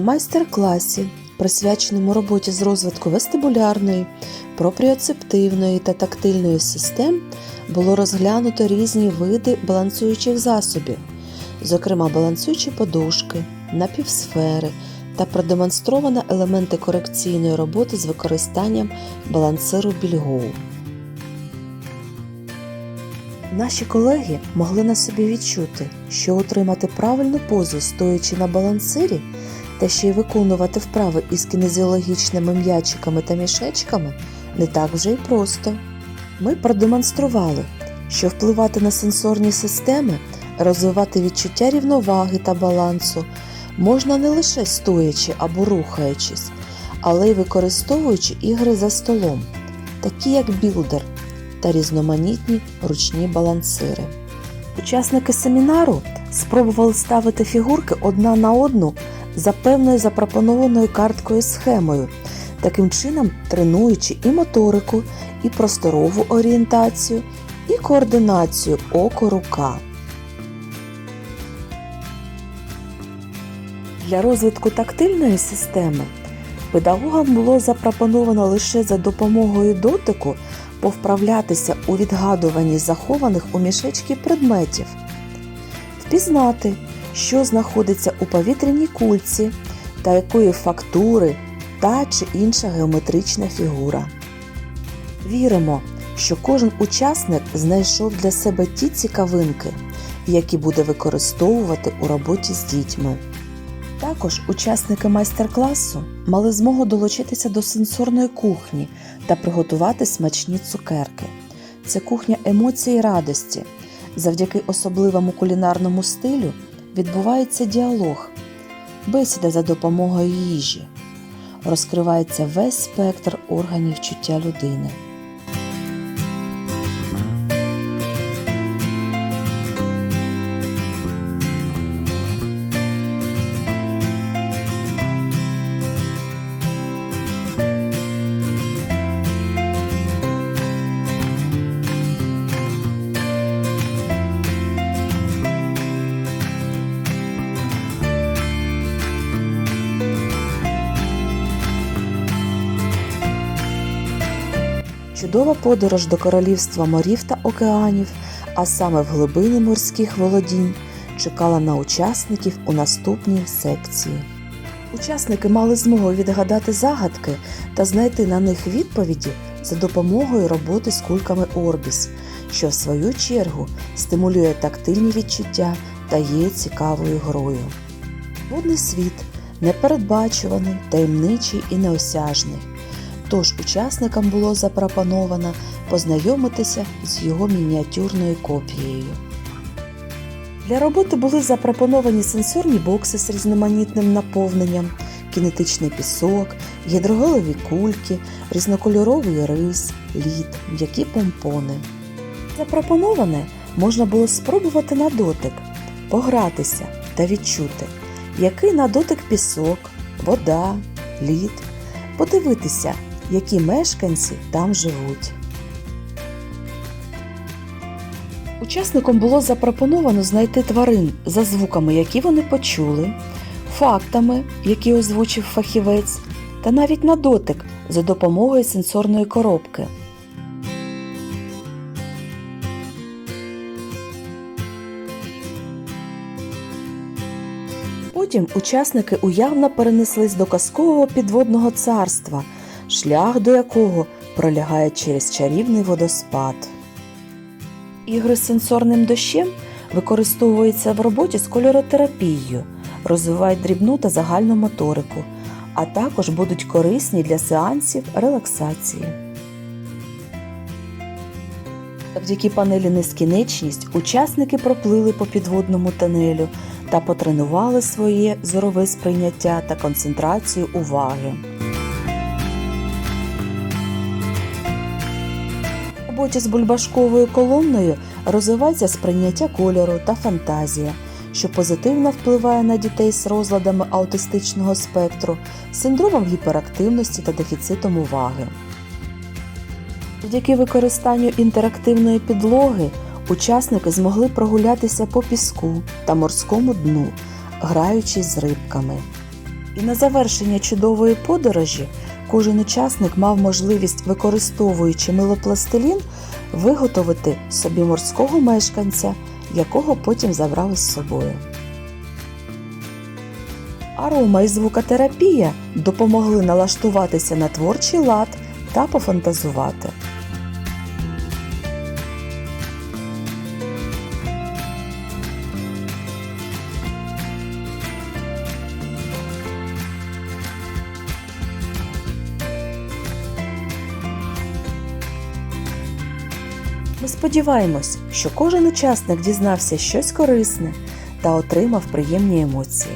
майстер-класі, присвяченому роботі з розвитку вестибулярної, пропріоцептивної та тактильної систем, було розглянуто різні види балансуючих засобів, зокрема балансуючі подушки, напівсфери та продемонстровано елементи корекційної роботи з використанням балансиру Більгоу. Наші колеги могли на собі відчути, що утримати правильну позу, стоячи на балансирі, та ще й виконувати вправи із кінезіологічними м'ячиками та мішечками не так вже й просто. Ми продемонстрували, що впливати на сенсорні системи, розвивати відчуття рівноваги та балансу можна не лише стоячи або рухаючись, але й використовуючи ігри за столом, такі як білдер та різноманітні ручні балансири. Учасники семінару спробували ставити фігурки одна на одну за певною запропонованою карткою схемою, таким чином тренуючи і моторику, і просторову орієнтацію, і координацію око-рука. Для розвитку тактильної системи педагогам було запропоновано лише за допомогою дотику повправлятися у відгадуванні захованих у мішечки предметів, впізнати, що знаходиться у повітряній кульці та якої фактури та чи інша геометрична фігура. Віримо, що кожен учасник знайшов для себе ті цікавинки, які буде використовувати у роботі з дітьми. Також учасники майстер-класу мали змогу долучитися до сенсорної кухні та приготувати смачні цукерки. Це кухня емоцій і радості. Завдяки особливому кулінарному стилю відбувається діалог, бесіда за допомогою їжі. Розкривається весь спектр органів чуття людини. Чудова подорож до королівства морів та океанів, а саме в глибини морських володінь, чекала на учасників у наступній секції. Учасники мали змогу відгадати загадки та знайти на них відповіді за допомогою роботи з кульками Орбіс, що в свою чергу стимулює тактильні відчуття та є цікавою грою. Водний світ непередбачуваний, таємничий і неосяжний. Тож учасникам було запропоновано познайомитися з його мініатюрною копією. Для роботи були запропоновані сенсорні бокси з різноманітним наповненням, кінетичний пісок, гідрогелеві кульки, різнокольоровий рис, лід, м'які помпони. Запропоноване можна було спробувати на дотик, погратися та відчути, який на дотик пісок, вода, лід, подивитися, які мешканці там живуть. Учасникам було запропоновано знайти тварин за звуками, які вони почули, фактами, які озвучив фахівець, та навіть на дотик за допомогою сенсорної коробки. Потім учасники уявно перенеслись до казкового підводного царства, шлях до якого пролягає через чарівний водоспад. Ігри з сенсорним дощем використовуються в роботі з кольоротерапією, розвивають дрібну та загальну моторику, а також будуть корисні для сеансів релаксації. Завдяки панелі Нескінченність учасники проплили по підводному тунелю та потренували своє зорове сприйняття та концентрацію уваги. Роботі з бульбашковою колонною розвивається сприйняття кольору та фантазія, що позитивно впливає на дітей з розладами аутистичного спектру, синдромом гіперактивності та дефіцитом уваги. Завдяки використанню інтерактивної підлоги учасники змогли прогулятися по піску та морському дну, граючись з рибками. І на завершення чудової подорожі кожен учасник мав можливість, використовуючи милопластилін, виготовити собі морського мешканця, якого потім забрали з собою. Арома і звукотерапія допомогли налаштуватися на творчий лад та пофантазувати. Ми сподіваємось, що кожен учасник дізнався щось корисне та отримав приємні емоції.